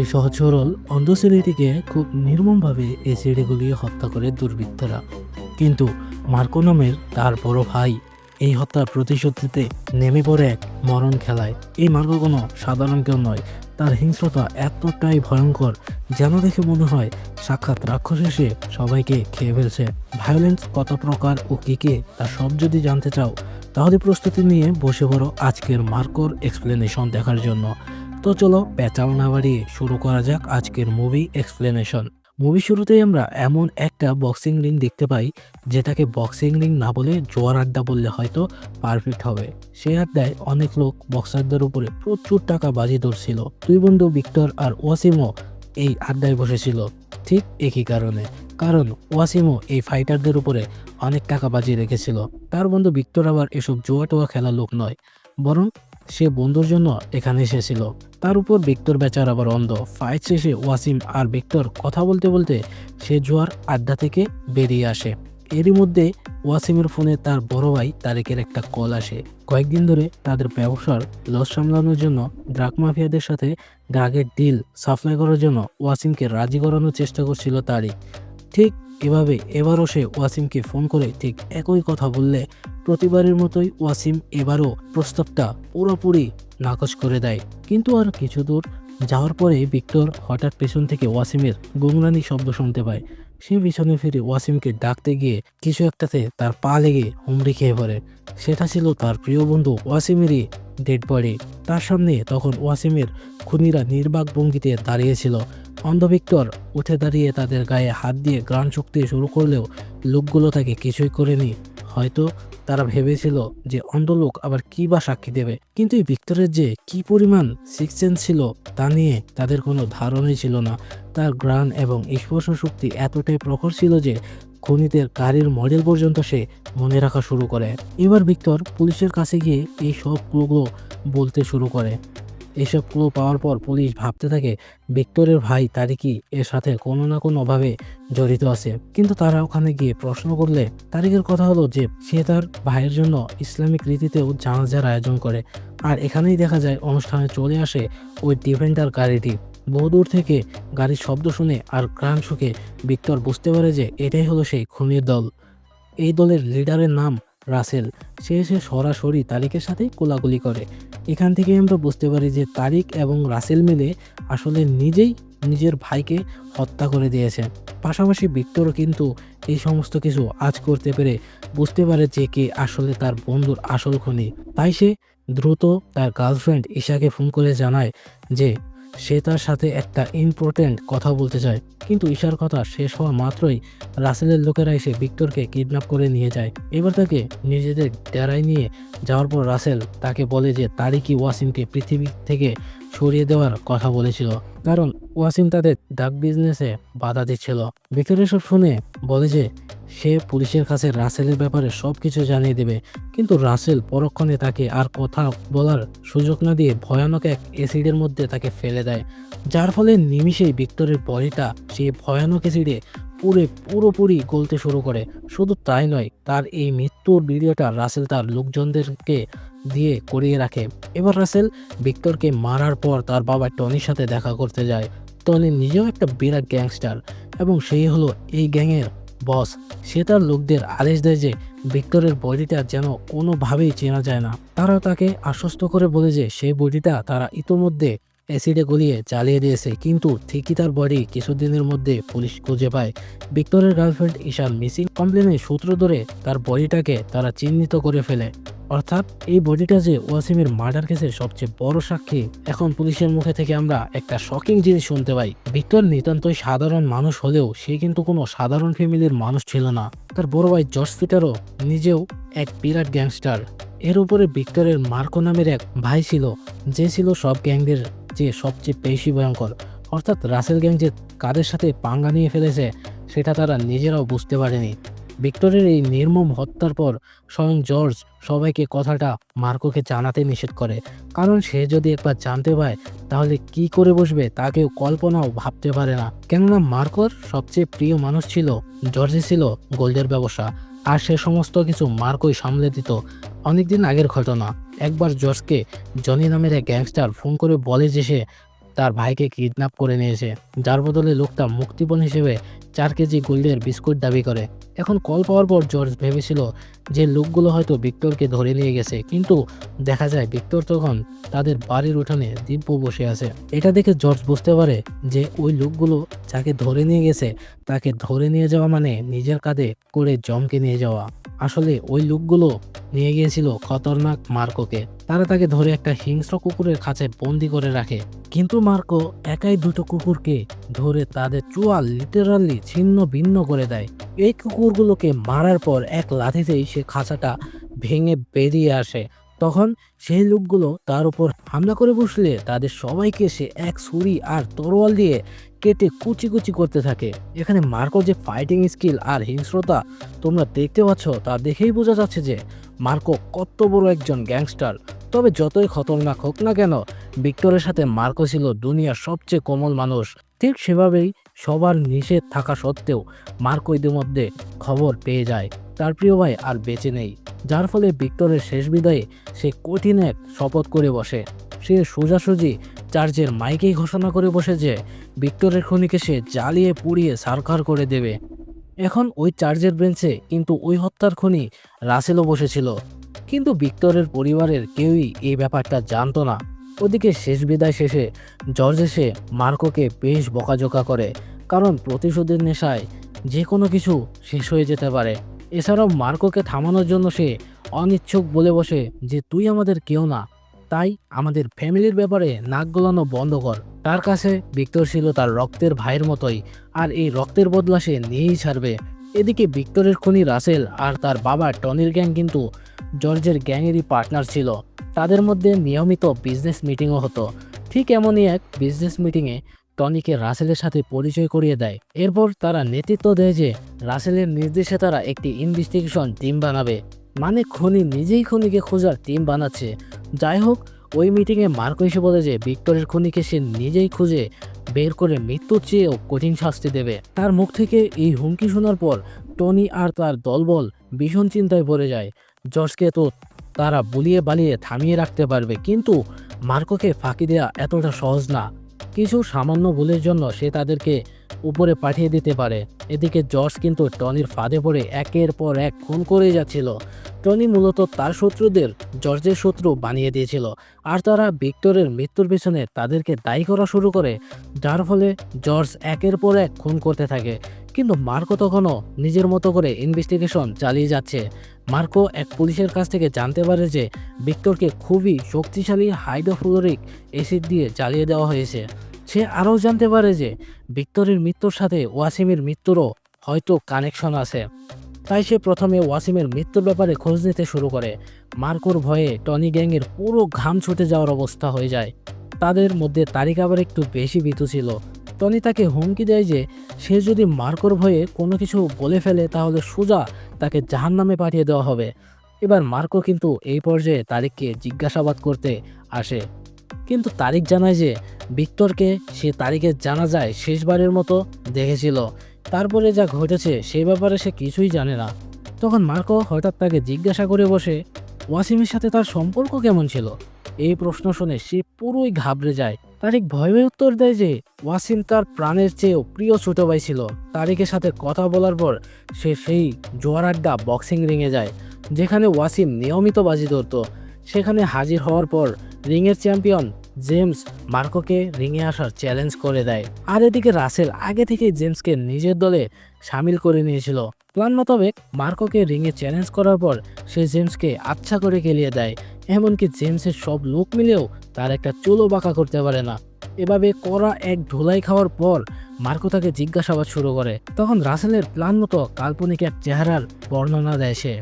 এই সহজ সরল অন্ধ ছেলেটিকে খুব নির্মমভাবে এসিডে গুলিয়ে হত্যা করে দুর্বৃত্তরা। কিন্তু মার্কো নামের তার বড় ভাই এই হত্যার প্রতিশোধ নিতে নেমে পড়ে এক মরণ খেলায়। এই মার্কো কোনো সাধারণ কেউ নয়, তার হিংস্রতা এতটাই ভয়ঙ্কর যেন দেখে মনে হয় সাক্ষাৎ রাক্ষস এসে সবাইকে খেয়ে ফেলছে। ভায়োলেন্স কত প্রকার ও কী কী, তা সব যদি জানতে চাও, তাহলে প্রস্তুতি নিয়ে বসে পড়ো আজকের মার্কোর এক্সপ্লেনেশন দেখার জন্য। তো চলো পেঁচাল না বাড়িয়ে শুরু করা যাক আজকের মুভি এক্সপ্লেনেশন মুভি শুরুতেই আমরা এমন একটা বক্সিং রিং দেখতে পাই, যেটাকে বক্সিং রিং না বলে জোয়ার আড্ডা বললে হয়তো পারফেক্ট হবে। সেই আড্ডায় অনেক লোক বক্সারদের উপরে প্রচুর টাকা বাজি ধরছিল। দুই বন্ধু ভিক্টর আর ওয়াসিমও এই আড্ডায় বসেছিল, ঠিক একই কারণে। কারণ ওয়াসিমও এই ফাইটারদের উপরে অনেক টাকা বাজিয়ে রেখেছিল। তার বন্ধু ভিক্টর আবার এসব জোয়া টোয়া খেলার লোক নয়, বরং সে বন্ধুর জন্য এখানে এসেছিল। তার উপর ভিক্টর বেচার আবার অন্ধ। ফাইট শেষে ওয়াসিম আর ভিক্টর কথা বলতে বলতে সে জোয়ার আড্ডা থেকে বেরিয়ে আসে। এরই মধ্যে ওয়াসিমের ফোনে তার বড় ভাই তারেকের একটা কল আসে। কয়েকদিন ধরে তাদের ব্যবসার লস সামলানোর জন্য ড্রাগ মাফিয়াদের সাথে ড্রাগের ডিল সাপ্লাই করার জন্য ওয়াসিমকে রাজি করানোর চেষ্টা করছিল তারিক। ঠিক এভাবে এবারও সে ওয়াসিমকে ফোন করে ঠিক একই কথা বললে প্রতিবারের মতোই ওয়াসিম এবারও প্রস্তাবটা পুরোপুরি নাকচ করে দেয়। কিন্তু আর কিছু দূর যাওয়ার পরে ভিক্টর হঠাৎ পেছন থেকে ওয়াসিমের গুমরানি শব্দ শুনতে পায়। সে পিছনে ফিরে ওয়াসিমকে ডাকতে গিয়ে কিছু একটাতে তার পা লেগে হুমড়ি খেয়ে পড়ে। সেটা ছিল তার প্রিয় বন্ধু ওয়াসিমেরই ডেড বডি তার সামনে তখন ওয়াসিমের খুনিরা নির্বাক ভঙ্গিতে দাঁড়িয়েছিল অন্ধ ভিক্টর উঠে দাঁড়িয়ে তাদের গায়ে হাত দিয়ে গ্রাণ শক্তি শুরু করলেও লোকগুলো তাকে কিছুই করেনি। হয়তো তারা ভেবেছিল যে অন্ধ লোক আবার কি বা সাক্ষী দেবে। কিন্তু এই ভিক্টরের যে কি পরিমাণ সিক্স সেন্স ছিল তা নিয়ে তাদের কোনো ধারণাই ছিল না। তার গ্রাণ এবং স্পর্শ শক্তি এতটাই প্রখর ছিল যে খনিদের গাড়ির মডেল পর্যন্ত সে মনে রাখা শুরু করে। এবার ভিক্টর পুলিশের কাছে গিয়ে এই সব ক্লুগুলো বলতে শুরু করে। এইসব ক্লু পাওয়ার পর পুলিশ ভাবতে থাকে, ভিক্টরের ভাই তারিকই এর সাথে কোনো না কোনোভাবে জড়িত আছে। কিন্তু তারা ওখানে গিয়ে প্রশ্ন করলে তারিকের কথা হলো যে সে তার ভাইয়ের জন্য ইসলামিক রীতিতেও জানাজার আয়োজন করে। আর এখানেই দেখা যায় অনুষ্ঠানে চলে আসে ওই ডিফেন্ডার গাড়িটি। বহুদূর থেকে গাড়ির শব্দ শুনে আর ক্রাণ শুকে ভিক্টর বুঝতে পারে যে এটাই হলো সেই খুনির দল। এই দলের লিডারের নাম রাসেল, সে এসে সরাসরি তারিকের সাথেই কোলাগুলি করে। এখান থেকে আমরা বুঝতে পারি যে তারিক এবং রাসেল মিলে আসলে নিজেই নিজের ভাইকে হত্যা করে দিয়েছে। পাশাপাশি ভিক্টরও কিন্তু এই সমস্ত কিছু আজ করতে পেরে বুঝতে পারে যে কে আসলে তার বন্ধুর আসল খুনি। তাই সে দ্রুত তার গার্লফ্রেন্ড ঈশাকে ফোন করে জানায় যে সে তার সাথে একটা ইম্পর্টেন্ট কথা বলতে চায়। কিন্তু ঈশার কথা শেষ হওয়া মাত্রই রাসেলের লোকেরা এসে ভিক্টরকে কিডন্যাপ করে নিয়ে যায়। এবার তাকে নিজেদের ডেরায় নিয়ে যাওয়ার পর রাসেল তাকে বলে যে তারিকি ওয়াসিমকে পৃথিবী থেকে সরিয়ে দেওয়ার কথা বলেছিল। কারণ ওয়াসিম তাদের ডাক বিজনেসে বাধা দিচ্ছিল। ভিক্টর এসব শুনে বলে যে, সে পুলিশের কাছে রাসেলের ব্যাপারে সব কিছু জানিয়ে দেবে, কিন্তু রাসেল পরক্ষণে তাকে আর কথা বলার সুযোগ না দিয়ে ভয়ানক এক অ্যাসিডের মধ্যে তাকে ফেলে দেয়। যার ফলে নিমিষেই ভিক্টরের বডিটা সেই ভয়ানক অ্যাসিডে পুরে পুরোপুরি গলতে শুরু করে। শুধু তাই নয়, তার এই মৃত্যুর ভিডিওটা রাসেল তার লোকজনদেরকে দিয়ে করিয়ে রাখে। এবার রাসেল ভিক্টরকে মারার পর তার বাবা টনির সাথে দেখা করতে যায়। টনি নিজেও একটা বিরাট গ্যাংস্টার এবং সেই হলো এই গ্যাংয়ের বস। সে তার লোকদের আদেশ দেয় যে ভিক্টরের বডিটা যেন কোনোভাবেই চেনা যায় না। তারা তাকে আশ্বস্ত করে বলে যে সেই বডিটা তারা ইতোমধ্যে অ্যাসিডে গলিয়ে জ্বালিয়ে দিয়েছে। কিন্তু ঠিকই তার বডি কিছুদিনের মধ্যে পুলিশ খুঁজে পায়। ভিক্টরের গার্লফ্রেন্ড ঈশার মিসিং কমপ্লেনের সূত্র ধরে তার বডিটাকে তারা চিহ্নিত করে ফেলে। অর্থাৎ এই বডিটা যে ওয়াসিমের মার্ডার কেসের সবচেয়ে বড় সাক্ষী, এখন পুলিশের মুখে থেকে আমরা একটা শকিং জিনিস শুনতে পাই। ভিক্টর নিতান্তই সাধারণ মানুষ হলেও সে কিন্তু কোনো সাধারণ ফ্যামিলির মানুষ ছিল না। তার বড় ভাই জর্জ পিটারও নিজেও এক বিরাট গ্যাংস্টার। এর উপরে ভিক্টরের মার্কো নামের এক ভাই ছিল, যে ছিল সব গ্যাংদের যে সবচেয়ে বেশি ভয়ঙ্কর। অর্থাৎ রাসেল গ্যাং যে কাদের সাথে পাঙ্গা নিয়ে ফেলেছে, সেটা তারা নিজেরাও বুঝতে পারেনি। ভিক্টরের এই নির্মম হত্যার পর স্বয়ং জর্জ সবাইকে কথাটা মার্কোকে জানাতে নিষেধ করে। কারণ সে যদি একবার জানতে পায়, তাহলে কি করে বসবে তা কেউ কল্পনাও ভাবতে পারে না। কেননা মার্কোর সবচেয়ে প্রিয় মানুষ ছিল জর্জে ছিল গোল্ডের ব্যবসা। আর সে সমস্ত কিছু মার্কই সামলে দিত। অনেকদিন আগের ঘটনা। একবার জর্জকে জনি নামের এক গ্যাংস্টার ফোন করে বলে যে সে তার ভাইকে কিডন্যাপ করে নিয়েছে। যার বদলে লোকটা মুক্তিপণ হিসেবে চার কেজি গোল্ডের বিস্কুট দাবি করে। এখন কল পাওয়ার পর জর্জ ভেবেছিল যে লোকগুলো হয়তো ভিক্টরকে ধরে নিয়ে গেছে, কিন্তু দেখা যায় ভিক্টর তখন তাদের বাড়ির উঠানে দিব্য বসে আছে। এটা দেখে জর্জ বুঝতে পারে যে ওই লোকগুলো যাকে ধরে নিয়ে গেছে, তাকে ধরে নিয়ে যাওয়া মানে নিজের কাঁধে করে জমকে নিয়ে যাওয়া। আসলে ওই লোকগুলো নিয়ে গিয়েছিল খতরনাক মার্কোকে। তারা তাকে ধরে একটা হিংস্র কুকুরের কাছে বন্দি করে রাখে। কিন্তু মার্কো একাই দুটো কুকুরকে ধরে তাদের চুয়াল লিটারালি ছিন্ন ভিন্ন করে দেয়। এই কুকুরগুলোকে মারার পর এক লাথিতেই সে খাঁচাটা ভেঙে বেরিয়ে আসে। তখন সেই লোকগুলো তার উপর হামলা করে বসলে তাদের সবাইকে সে এক ছুরি আর তরোয়াল দিয়ে কেটে কুচি কুচি করতে থাকে। এখানে মার্কো যে ফাইটিং স্কিল আর হিংস্রতা তোমরা দেখতে পাচ্ছ তা দেখেই বোঝা যাচ্ছে যে মার্কো কত বড় একজন গ্যাংস্টার। তবে যতই খতরনাক হোক না কেন, ভিক্টরের সাথে মার্কো ছিল দুনিয়ার সবচেয়ে কোমল মানুষ। ঠিক সেভাবেই সবার নিষেধ থাকা সত্ত্বেও মার্কো ইতিমধ্যে খবর পেয়ে যায়। তার প্রিয় ভাই আর বেঁচে নেই, যার ফলে ভিক্টরের শেষ বিদায়ে সে কঠিন এক শপথ করে বসে। সে সোজাসুজি চার্চের মাইকেই ঘোষণা করে বসে যে ভিক্টরের খনিকে সে জ্বালিয়ে পুড়িয়ে সারকার করে দেবে। এখন ওই চার্জের বেঞ্চে কিন্তু ওই হত্যার খনি রাসেলও বসেছিল। কিন্তু ভিক্টরের পরিবারের কেউই এই ব্যাপারটা জানতো না। ওদিকে শেষ বিদায় শেষে জর্জ এসে মার্কোকে বেশ বকাঝোকা করে, কারণ প্রতিশোধের নেশায় যে কোনো কিছু শেষ হয়ে যেতে পারে। এছাড়াও মার্কোকে থামানোর জন্য সে অনিচ্ছুক বলে বসে যে তুই আমাদের কেউ না, তাই আমাদের ফ্যামিলির ব্যাপারে নাক গলানো বন্ধ কর। তার কাছে ভিক্টর ছিল তার রক্তের ভাইয়ের মতোই, আর এই রক্তের বদলা সে নিয়েই ছাড়বে। এদিকে ভিক্টরের খুনি রাসেল আর তার বাবা টনির গ্যাং কিন্তু জর্জের গ্যাংয়েরই পার্টনার ছিল। তাদের মধ্যে নিয়মিত বিজনেস মিটিংও হতো। ঠিক এমনই এক বিজনেস মিটিংয়ে টনিকে রাসেলের সাথে পরিচয় করিয়ে দেয়। এরপর তারা নেতৃত্ব দেয় যে, রাসেলের নির্দেশে তারা একটি ইনভেস্টিগেশন টিম বানাবে। মানে খনি নিজেই খনিকে খোঁজার টিম বানাচ্ছে। যাই হোক, ওই মিটিংয়ে মার্কো এসে বলে যে, ভিক্টরের খনিকে সে নিজেই খুঁজে বের করে মৃত্যুর চেয়েও কঠিন শাস্তি দেবে। তার মুখ থেকে এই হুমকি শোনার পর টনি আর তার দলবল ভীষণ চিন্তায় পড়ে যায়। জর্জকে তো তারা বুলিয়ে বালিয়ে থামিয়ে রাখতে পারবে, কিন্তু মার্কোকে ফাঁকি দেওয়া এতটা সহজ না। কিছু সামান্য ভুলের জন্য সে তাদেরকে উপরে পাঠিয়ে দিতে পারে। এদিকে জর্জ কিন্তু টনির ফাঁদে পড়ে একের পর এক খুন করে যাচ্ছিল। টনি মূলত তার শত্রুদের জর্জের শত্রু বানিয়ে দিয়েছিল আর তারা ভিক্টরের মৃত্যুর পিছনে তাদেরকে দায়ী করা শুরু করে, যার ফলে জর্জ একের পর এক খুন করতে থাকে। কিন্তু মার্কো তখনও নিজের মতো করে ইনভেস্টিগেশন চালিয়ে যাচ্ছে। মার্কো এক পুলিশের কাছ থেকে জানতে পারে যে ভিক্টরকে খুবই শক্তিশালী হাইড্রোফ্লোরিক অ্যাসিড দিয়ে জ্বালিয়ে দেওয়া হয়েছে। সে আরও জানতে পারে যে ভিক্টরের মৃত্যুর সাথে ওয়াসিমের মৃত্যুরও হয়তো কানেকশন আছে। তাই সে প্রথমে ওয়াসিমের মৃত্যুর ব্যাপারে খোঁজ নিতে শুরু করে। মার্কোর ভয়ে টনি গ্যাংয়ের পুরো ঘাম ছুটে যাওয়ার অবস্থা হয়ে যায়। তাদের মধ্যে তারিখ আবার একটু বেশি ভীতু ছিল। টনি তাকে হুমকি দেয় যে সে যদি মার্কোর ভয়ে কোনো কিছু বলে ফেলে তাহলে সোজা তাকে জাহান্নামে পাঠিয়ে দেওয়া হবে। এবার মার্কো কিন্তু এই পর্যায়ে তারিককে জিজ্ঞাসাবাদ করতে আসে। কিন্তু তারিক জানায় যে ভিক্টরকে সে তারিখের জানা যায় শেষবারের মতো দেখেছিল। তারপরে যা ঘটেছে সেই ব্যাপারে সে কিছুই জানে না। তখন মার্কো হঠাৎ তাকে জিজ্ঞাসা করে বসে, ওয়াসিমের সাথে তার সম্পর্ক কেমন ছিল? এই প্রশ্ন শুনে সে পুরোই ঘাবড়ে যায়। তারিক ভয় উত্তর দেয় যে, ওয়াসিম তার প্রাণের চেয়েও প্রিয় ছোট ভাই ছিল। তারিকের সাথে কথা বলার পর সে সেই জোয়ার আড্ডা বক্সিং রিংয়ে যায়, যেখানে ওয়াসিম নিয়মিত বাজি ধরত। সেখানে হাজির হওয়ার পর রিংয়ের চ্যাম্পিয়ন জেমস মার্কোকে রিংয়ে আসার চ্যালেঞ্জ করে দেয়। আর এদিকে রাসেল আগে থেকেই জেমসকে নিজের দলে সামিল করে নিয়েছিল। প্ল্যান মোতাবেক মার্কোকে রিংয়ে চ্যালেঞ্জ করার পর সে জেমসকে আচ্ছা করে খেলিয়ে দেয়। এমনকি জেমসের সব লোক মিলেও তার একটা চুলও বাঁকা করতে পারে না। এভাবে করা এক ধুলাই খাওয়ার পর মার্কো তাকে জিজ্ঞাসাবাদ শুরু করে। তখন রাসেলের প্ল্যান মতো কাল্পনিক এক চেহারার বর্ণনা দেয় সে।